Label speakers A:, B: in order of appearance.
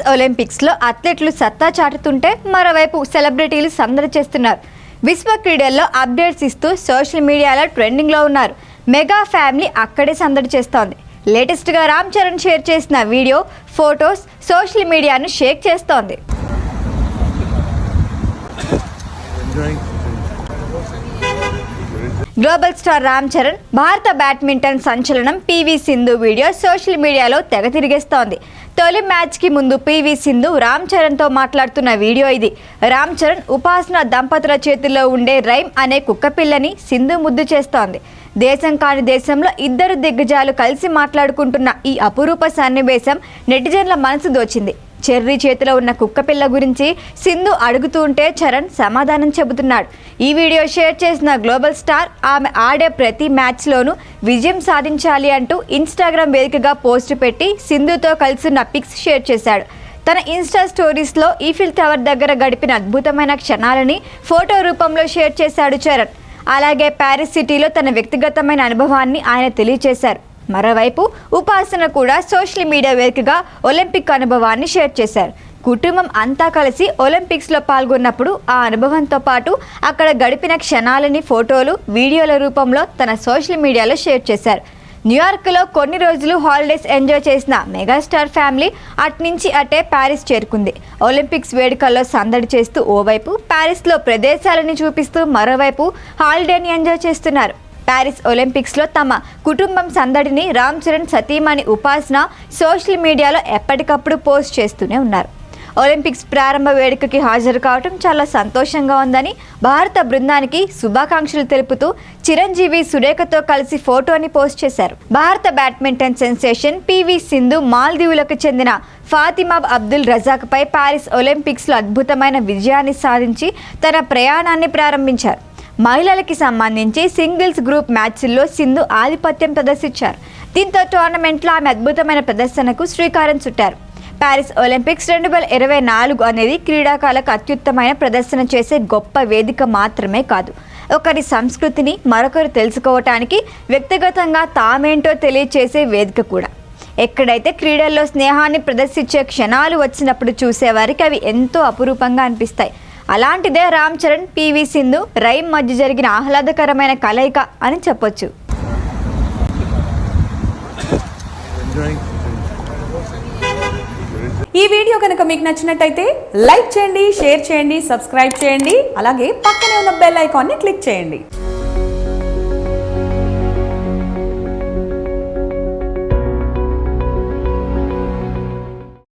A: Paris ఒలింపిక్స్లో అథ్లెట్లు సత్తా చాటుతుంటే మరోవైపు సెలబ్రిటీలు సందడి చేస్తున్నారు. విశ్వ క్రీడల్లో అప్డేట్స్ ఇస్తూ సోషల్ మీడియాలో ట్రెండింగ్లో ఉన్నారు. మెగా ఫ్యామిలీ అక్కడే సందడి చేస్తోంది. లేటెస్ట్గా రామ్ చరణ్ షేర్ చేసిన వీడియో ఫొటోస్ సోషల్ మీడియాను షేక్ చేస్తోంది.
B: Enjoying.
A: Global star Ram Charan భారత బ్యాడ్మింటన్ సంచలనం పీవీ సింధు వీడియో సోషల్ మీడియాలో తెగ తిరిగేస్తోంది. తొలి మ్యాచ్కి ముందు పీవీ సింధు రామ్ చరణ్తో మాట్లాడుతున్న వీడియో ఇది. రామ్ చరణ్ ఉపాసన దంపతుల చేతిలో ఉండే రైమ్ అనే కుక్కపిల్లని సింధు ముద్దు చేస్తోంది. దేశం కాని దేశంలో ఇద్దరు దిగ్గజాలు కలిసి మాట్లాడుకుంటున్న ఈ అపురూప సన్నివేశం నెటిజన్ల మనసు దోచింది. చెర్రీ చేతిలో ఉన్న కుక్కపిల్ల గురించి సింధు అడుగుతూ ఉంటే చరణ్ సమాధానం చెబుతున్నాడు. ఈ వీడియో షేర్ చేసిన గ్లోబల్ స్టార్ ఆమె ఆడే ప్రతి మ్యాచ్లోనూ విజయం సాధించాలి అంటూ ఇన్స్టాగ్రామ్ వేదికగా పోస్ట్ పెట్టి సింధుతో కలిసిన పిక్స్ షేర్ చేశాడు. తన ఇన్స్టా స్టోరీస్లో ఈఫిల్ టవర్ దగ్గర గడిపిన అద్భుతమైన క్షణాలని ఫోటో రూపంలో షేర్ చేశాడు చరణ్. అలాగే ప్యారిస్ సిటీలో తన వ్యక్తిగతమైన అనుభవాన్ని ఆయన తెలియజేశారు మరోవైపు ఉపాసన కూడా సోషల్ మీడియా వేదికగా ఒలింపిక్ అనుభవాన్ని షేర్ చేశారు. కుటుంబం అంతా కలిసి ఒలింపిక్స్లో పాల్గొన్నప్పుడు ఆ అనుభవంతో పాటు అక్కడ గడిపిన క్షణాలని ఫోటోలు వీడియోల రూపంలో తన సోషల్ మీడియాలో షేర్ చేశారు. న్యూయార్క్లో కొన్ని రోజులు హాలిడేస్ ఎంజాయ్ చేసిన మెగాస్టార్ ఫ్యామిలీ అట్నుంచి అటే ప్యారిస్ చేరుకుంది. ఒలింపిక్స్ వేడుకల్లో సందడి చేస్తూ ఓవైపు ప్యారిస్లో ప్రదేశాలని చూపిస్తూ మరోవైపు హాలిడేని ఎంజాయ్ చేస్తున్నారు. ప్యారిస్ ఒలింపిక్స్లో తమ కుటుంబం సందడిని రామ్ చరణ్ సతీమణి ఉపాసన సోషల్ మీడియాలో ఎప్పటికప్పుడు పోస్ట్ చేస్తూనే ఉన్నారు. ఒలింపిక్స్ ప్రారంభ వేడుకకి హాజరు కావటం చాలా సంతోషంగా ఉందని భారత బృందానికి శుభాకాంక్షలు తెలుపుతూ చిరంజీవి సురేఖతో కలిసి ఫోటోని పోస్ట్ చేశారు. భారత బ్యాడ్మింటన్ సెన్సేషన్ పివి సింధు మాల్దీవులకు చెందిన ఫాతిమా అబ్దుల్ రజాక్పై పారిస్ ఒలింపిక్స్లో అద్భుతమైన విజయాన్ని సాధించి తన ప్రయాణాన్ని ప్రారంభించారు. మహిళలకి సంబంధించి సింగిల్స్ గ్రూప్ మ్యాచ్ల్లో సింధు ఆధిపత్యం ప్రదర్శించారు. దీంతో టోర్నమెంట్లో ఆమె అద్భుతమైన ప్రదర్శనకు శ్రీకారం చుట్టారు. ప్యారిస్ ఒలింపిక్స్ రెండు వేల ఇరవై నాలుగు అనేది క్రీడాకారులకు అత్యుత్తమైన ప్రదర్శన చేసే గొప్ప వేదిక మాత్రమే కాదు. ఒకరి సంస్కృతిని మరొకరు తెలుసుకోవటానికి వ్యక్తిగతంగా తామేంటో తెలియచేసే వేదిక కూడా. ఎక్కడైతే క్రీడల్లో స్నేహాన్ని ప్రదర్శించే క్షణాలు వచ్చినప్పుడు చూసేవారికి అవి ఎంతో అపురూపంగా అనిపిస్తాయి. అలాంటిదే రామ్ చరణ్ పివి సింధు రైమ్ మధ్య జరిగిన ఆహ్లాదకరమైన కలయిక అని చెప్పొచ్చు.
C: ఈ వీడియో కనుక మీకు నచ్చినట్టయితే లైక్ చేయండి షేర్ చేయండి సబ్స్క్రైబ్ చేయండి అలాగే పక్కనే ఉన్న బెల్ ఐకాన్ని క్లిక్ చేయండి.